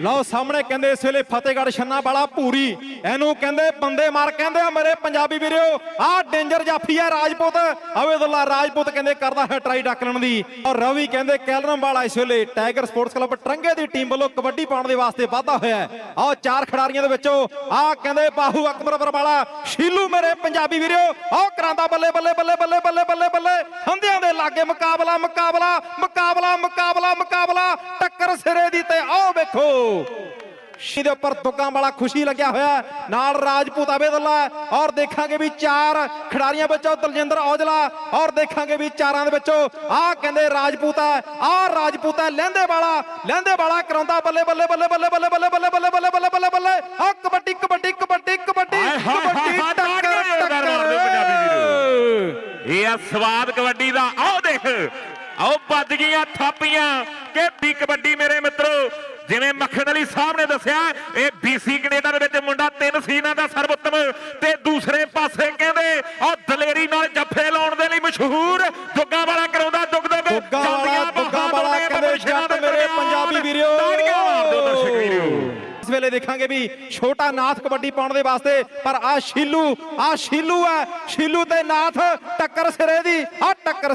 ਲਓ ਸਾਹਮਣੇ ਕਹਿੰਦੇ ਇਸ ਵੇਲੇ ਫਤਿਹਗੜ੍ਹ ਛੰਨਾ ਵਾਲਾ ਭੂਰੀ। ਇਹਨੂੰ ਕਹਿੰਦੇ ਬੰਦੇ ਮਾਰ, ਕਹਿੰਦੇ ਆ ਮੇਰੇ ਪੰਜਾਬੀ ਵੀਰਿਓ ਆਹ ਡੇਂਜਰ ਜਾਫੀ ਆ ਰਾਜਪੂਤ। ਅਵੇਦੁੱਲਾ ਰਾਜਪੂਤ ਕਹਿੰਦੇ ਕਰਦਾ ਹੈ ਟਰਾਈ ਡੱਕਣ ਦੀ। ਔਰ ਰਵੀ ਕਹਿੰਦੇ ਕੈਲਰਮ ਵਾਲਾ ਇਸ ਵੇਲੇ ਟਾਈਗਰ ਸਪੋਰਟਸ ਕਲੱਬ ਟਰੰਗੇ ਦੀ ਟੀਮ ਵੱਲੋਂ ਕਬੱਡੀ ਪਾਉਣ ਦੇ ਵਾਸਤੇ ਵਾਧਾ ਹੋਇਆ ਹੈ। ਆਹ ਚਾਰ ਖਿਡਾਰੀਆਂ ਦੇ ਵਿੱਚੋਂ ਆਹ ਕਹਿੰਦੇ ਬਾਹੂ ਅਕਬਰ ਵਾਲਾ, ਸ਼ੀਲੂ ਮੇਰੇ ਪੰਜਾਬੀ ਵੀਰਿਓ ਆਹ ਕਰਾਂਦਾ ਬੱਲੇ ਬੱਲੇ ਬੱਲੇ ਬੱਲੇ ਬੱਲੇ ਬੱਲੇ ਬੱਲੇ। ਹੰਦਿਆਂ ਮੁਕਾਬਲਾ ਮੁਕਾਬਲਾ ਮੁਕਾਬਲਾ ਮੁਕਾਬਲਾ ਮੁਕਾਬਲਾ ਟੱਕਰ ਸਿਰੇ ਦੀ ਤੇ ਆਹ ਵੇਖੋ ਸ਼ੀ ਦੇ ਉੱਪਰ ਦੁੱਕਾਂ ਵਾਲਾ ਖੁਸ਼ੀ ਲੱਗਿਆ ਹੋਇਆ ਨਾਲ ਰਾਜਪੂਤ ਅਬੇਦੁੱਲਾ ਔਰ ਦੇਖਾਂਗੇ ਵੀ ਚਾਰ ਖਿਡਾਰੀਆਂ ਵਿੱਚੋਂ ਦਲਜਿੰਦਰ ਔਜਲਾ ਔਰ ਦੇਖਾਂਗੇ ਵੀ ਚਾਰਾਂ ਦੇ ਵਿੱਚੋਂ ਆਹ ਕਹਿੰਦੇ ਰਾਜਪੂਤ ਹੈ ਆਹ ਰਾਜਪੂਤ ਹੈ ਲਹਿੰਦੇ ਵਾਲਾ ਲਹਿੰਦੇ ਵਾਲਾ ਕਰਾਉਂਦਾ ਬੱਲੇ ਬੱਲੇ ਬੱਲੇ ਬੱਲੇ ਬੱਲੇ ਬੱਲੇ ਬੱਲੇ ਬੱਲੇ ਬੱਲੇ ਬੱਲੇ ਬੱਲੇ ਇਹ ਆ ਸਵਾਦ ਕਬੱਡੀ ਦਾ। ਆਓ ਦੇਖ। ਆਓ ਵੱਜ ਗਈਆਂ ਥਾਪੀਆਂ। ਕਿ ਵੀ ਕਬੱਡੀ ਮੇਰੇ ਮਿੱਤਰੋ ਜਿਵੇਂ ਮੱਖਣ ਅਲੀ ਸਾਹਿਬ ਨੇ ਦੱਸਿਆ ਇਹ BC ਕੈਨੇਡਾ ਦੇ ਵਿੱਚ ਮੁੰਡਾ ਤਿੰਨ ਸੀਨਾਂ ਦਾ ਸਰਵੋਤਮ ਤੇ ਦੂਸਰੇ ਪਾਸੇ ਕਹਿੰਦੇ ਉਹ ਦਲੇਰੀ ਨਾਲ ਜੱਫੇ ਲਾਉਣ ਦੇ ਲਈ ਮਸ਼ਹੂਰ ਦੁੱਗਾ ਵਾਲਾ ਕਰਾਉਂਦਾ ਦੁੱਗ ਦੁੱਗ ਦੁੱਗਾ ਵਾਲਾ ਦੁੱਗਾ ਵਾਲਾ ਜੱਟ ਮੇਰੇ। ਪੰਜਾਬੀ ਵੀਰਿਓ ਇਸ ਵੇਲੇ ਦੇਖਾਂਗੇ ਵੀ ਛੋਟਾ ਨਾਥ ਕਬੱਡੀ ਪਾਉਣ ਦੇ ਵਾਸਤੇ, ਪਰ ਆ ਸ਼ੀਲੂ ਆ ਸ਼ੀਲੂ ਹੈ। ਸ਼ੀਲੂ ਤੇ ਨਾਥ ਟੱਕਰ ਸਿਰੇ ਦੀ ਆ ਟੱਕਰ ਸਿਰੇ